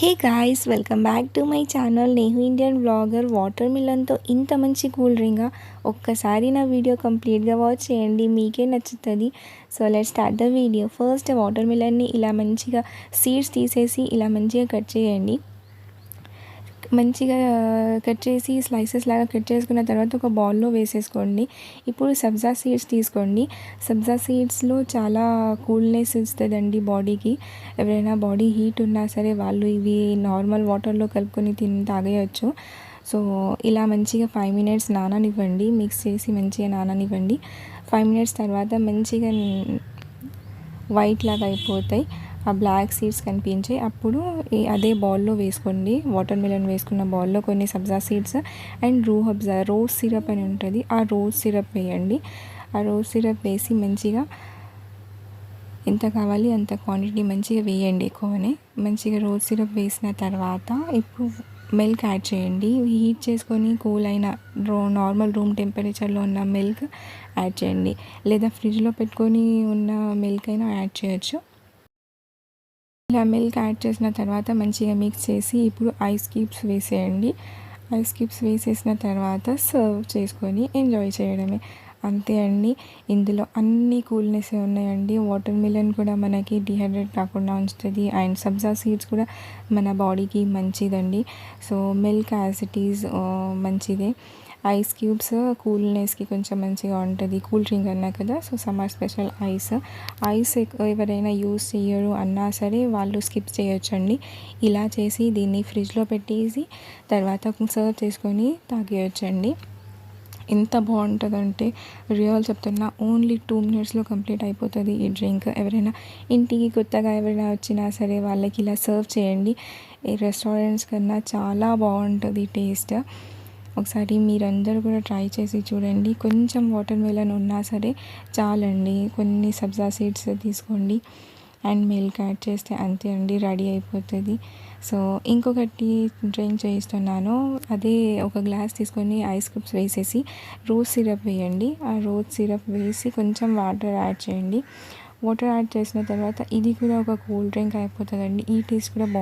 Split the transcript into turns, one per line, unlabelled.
Hey guys welcome back to my channel. నేహు Indian blogger water మిలన్తో ఇంత మంచి cool drink? ఒక్కసారి నా వీడియో కంప్లీట్గా వాచ్ చేయండి మీకే నచ్చుతుంది. So let start the video. First water మిలన్ని ఇలా మంచిగా సీడ్స్ తీసేసి ఇలా మంచిగా కట్ చేయండి. మంచిగా కట్ చేసి స్లైసెస్ లాగా కట్ చేసుకున్న తర్వాత ఒక బౌల్లో వేసేసుకోండి. ఇప్పుడు సబ్జా సీడ్స్ తీసుకోండి. సబ్జా సీడ్స్లో చాలా కూల్నెస్ ఇస్తుందండి బాడీకి ఎవరైనా బాడీ హీట్ ఉన్నా సరే వాళ్ళు ఇవి నార్మల్ వాటర్లో కలుపుకొని తిని తాగేయచ్చు. సో ఇలా మంచిగా ఫైవ్ మినిట్స్ నాననివ్వండి. మిక్స్ చేసి మంచిగా నాననివ్వండి. ఫైవ్ మినిట్స్ తర్వాత మంచిగా వైట్ లాగా అయిపోతాయి. ఆ బ్లాక్ సీడ్స్ కనిపించాయి. అప్పుడు అదే బౌల్లో వేసుకోండి. వాటర్ మిలన్ వేసుకున్న బౌల్లో కొన్ని సబ్జా సీడ్స్ అండ్ రూ హబ్జా రోజ్ సిరప్ అని ఉంటుంది. ఆ రోజ్ సిరప్ వేయండి. ఆ రోజ్ సిరప్ వేసి మంచిగా ఎంత కావాలి అంత క్వాంటిటీ మంచిగా వేయండి ఎక్కువనే. మంచిగా రోజ్ సిరప్ వేసిన తర్వాత ఇప్పుడు మిల్క్ యాడ్ చేయండి. హీట్ చేసుకొని కూల్ అయిన రో నార్మల్ రూమ్ టెంపరేచర్లో ఉన్న మిల్క్ యాడ్ చేయండి. లేదా ఫ్రిడ్జ్లో పెట్టుకొని ఉన్న మిల్క్ అయినా యాడ్ చేయొచ్చు. ఇలా మిల్క్ యాడ్ చేసిన తర్వాత మంచిగా మిక్స్ చేసి ఇప్పుడు ఐస్ క్యూబ్స్ వేసేయండి. ఐస్ క్యూబ్స్ వేసేసిన తర్వాత సర్వ్ చేసుకొని ఎంజాయ్ చేయడమే. అంతే అండి. ఇందులో అన్ని కూల్నెస్ ఉన్నాయండి. వాటర్ మిలన్ కూడా మనకి డిహైడ్రేట్ కాకుండా ఉంచుతుంది. అండ్ సబ్జా సీడ్స్ కూడా మన బాడీకి మంచిదండి. సో మిల్క్ యాసిటీస్ మంచిదే. ఐస్ క్యూబ్స్ కూల్నెస్కి కొంచెం మంచిగా ఉంటుంది. కూల్ డ్రింక్ అన్నా కదా so summer special ice. Ice ఎవరైనా యూస్ చేయరు అన్నా సరే వాళ్ళు స్కిప్ చేయొచ్చండి. ఇలా చేసి దీన్ని ఫ్రిడ్జ్లో పెట్టేసి తర్వాత సర్వ్ చేసుకొని తాగేయచ్చండి. ఎంత బాగుంటుందంటే రియల్ చెప్తున్నా ఓన్లీ టూ మినిట్స్లో కంప్లీట్ అయిపోతుంది ఈ డ్రింక్. ఎవరైనా ఇంటికి కొత్తగా ఎవరైనా వచ్చినా సరే వాళ్ళకి ఇలా సర్వ్ చేయండి. ఈ రెస్టారెంట్స్ కన్నా చాలా బాగుంటుంది టేస్ట్. ఒకసారి మీరందరూ కూడా ట్రై చేసి చూడండి. కొంచెం వాటర్ మెలన్ ఉన్నా సరే చాలండి. కొన్ని సబ్జా సీడ్స్ తీసుకోండి. అండ్ మిల్క్ యాడ్ చేస్తే అంతే అండి రెడీ అయిపోతుంది. సో ఇంకొకటి డ్రింక్ చేయిస్తున్నాను. అదే ఒక గ్లాస్ తీసుకొని ఐస్ క్యూబ్స్ వేసేసి రోజ్ సిరప్ వేయండి. ఆ రోజ్ సిరప్ వేసి కొంచెం వాటర్ యాడ్ చేయండి. వాటర్ యాడ్ చేసిన తర్వాత ఇది కూడా ఒక కూల్ డ్రింక్ అయిపోతుందండి. ఈ టేస్ట్ కూడా బాగుంటుంది.